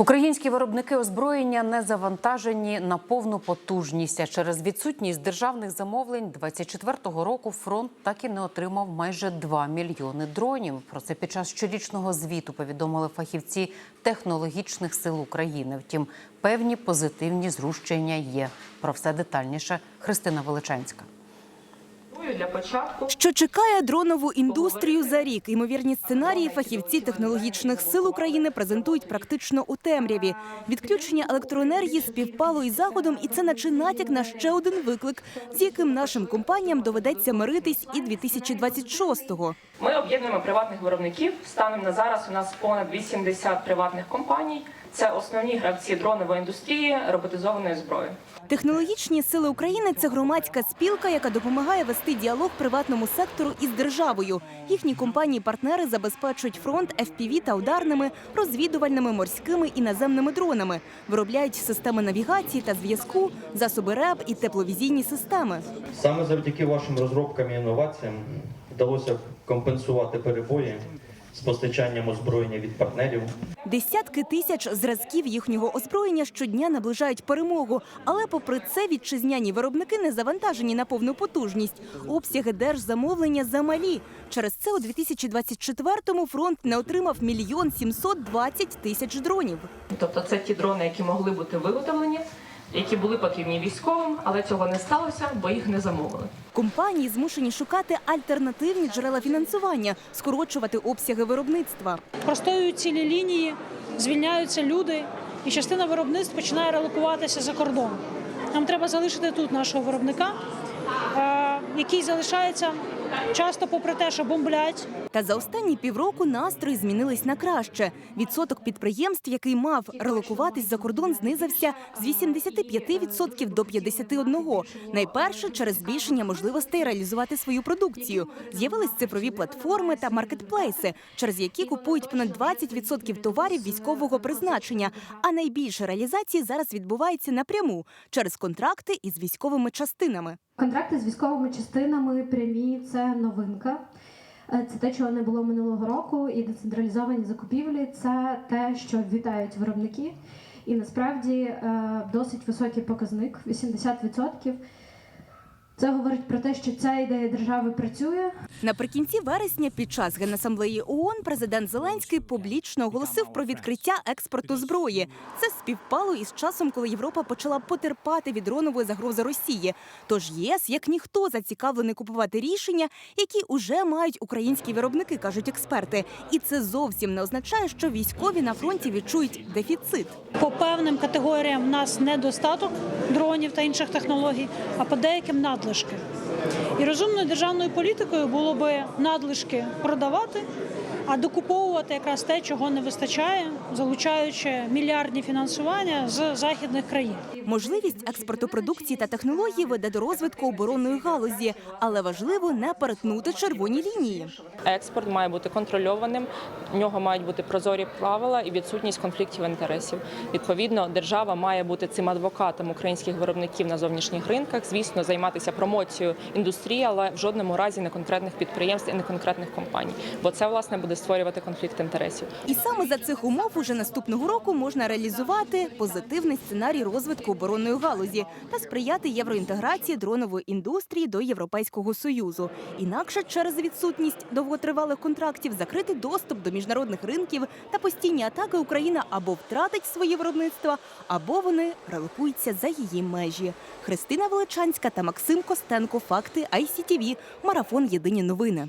Українські виробники озброєння не завантажені на повну потужність. А через відсутність державних замовлень 24-го року фронт так і не отримав майже 2 мільйони дронів. Про це під час щорічного звіту повідомили фахівці технологічних сил України. Втім, певні позитивні зрушення є. Про все детальніше Христина Величанська. Для початку. Що чекає дронову індустрію за рік? Ймовірні сценарії фахівці технологічних сил України презентують практично у темряві. Відключення електроенергії співпало із заходом, і це наче натяк на ще один виклик, з яким нашим компаніям доведеться миритись і 2026-го. Ми об'єднуємо приватних виробників. Станом на зараз у нас понад 80 приватних компаній. Це основні гравці дронової індустрії роботизованої зброї. Технологічні сили України це громадська спілка, яка допомагає вести діалог приватному сектору із державою. Їхні компанії-партнери забезпечують фронт FPV та ударними, розвідувальними, морськими і наземними дронами, виробляють системи навігації та зв'язку, засоби РЕБ і тепловізійні системи. Саме завдяки вашим розробкам і інноваціям вдалося компенсувати перебої з постачанням озброєння від партнерів. Десятки тисяч зразків їхнього озброєння щодня наближають перемогу. Але попри це вітчизняні виробники не завантажені на повну потужність. Обсяги держзамовлення замалі. Через це у 2024-му фронт не отримав мільйон 720 тисяч дронів. Тобто, це ті дрони, які могли бути виготовлені, які були потрібні військовим, але цього не сталося, бо їх не замовили. Компанії змушені шукати альтернативні джерела фінансування, скорочувати обсяги виробництва. простоюють цілі лінії, звільняються люди, і частина виробництв починає релокуватися за кордон. Нам треба залишити тут нашого виробника, е, який залишається часто, попри те, що бомблять, Та за останні півроку настрої змінились на краще. Відсоток підприємств, який мав релокуватись за кордон, знизився з 85% до 51%. Найперше через збільшення можливостей реалізувати свою продукцію. З'явились цифрові платформи та маркетплейси, через які купують понад 20% товарів військового призначення. А найбільше реалізації зараз відбувається напряму через контракти із військовими частинами. Контракти з військовими частинами прямі це новинка. Е, Це те, чого не було минулого року, і децентралізовані закупівлі це те, що вітають виробники. І насправді е, досить високий показник 80%. Це говорить про те, що ця ідея держави працює, Наприкінці вересня, під час генасамблеї ООН, президент Зеленський публічно оголосив про відкриття експорту зброї. Це співпало із часом, коли Європа почала потерпати від дронової загрози Росії. Тож ЄС, як ніхто, зацікавлений купувати рішення, які уже мають українські виробники, кажуть експерти. І це зовсім не означає, що військові на фронті відчують дефіцит. по певним категоріям в нас недостаток дронів та інших технологій, а по деяким надлишки. І розумною державною політикою було би надлишки продавати, а докуповувати якраз те, чого не вистачає, залучаючи мільярдні фінансування з західних країн. Можливість експорту продукції та технологій веде до розвитку оборонної галузі, але важливо не перетнути червоні лінії. Експорт має бути контрольованим, в нього мають бути прозорі правила і відсутність конфліктів інтересів. Відповідно, держава має бути цим адвокатом українських виробників на зовнішніх ринках. Звісно, займатися промоцією індустрії, але в жодному разі не конкретних підприємств і не конкретних компаній, бо це власне буде створювати конфлікт інтересів. І саме за цих умов уже наступного року можна реалізувати позитивний сценарій розвитку оборонної галузі та сприяти євроінтеграції дронової індустрії до Європейського союзу. Інакше через відсутність довготривалих контрактів закрити доступ до міжнародних ринків та постійні атаки Україна або втратить своє виробництво, або вони релокуються за її межі. Христина Величанська та Максим Костенко. Факти ICTV. Марафон Єдині новини.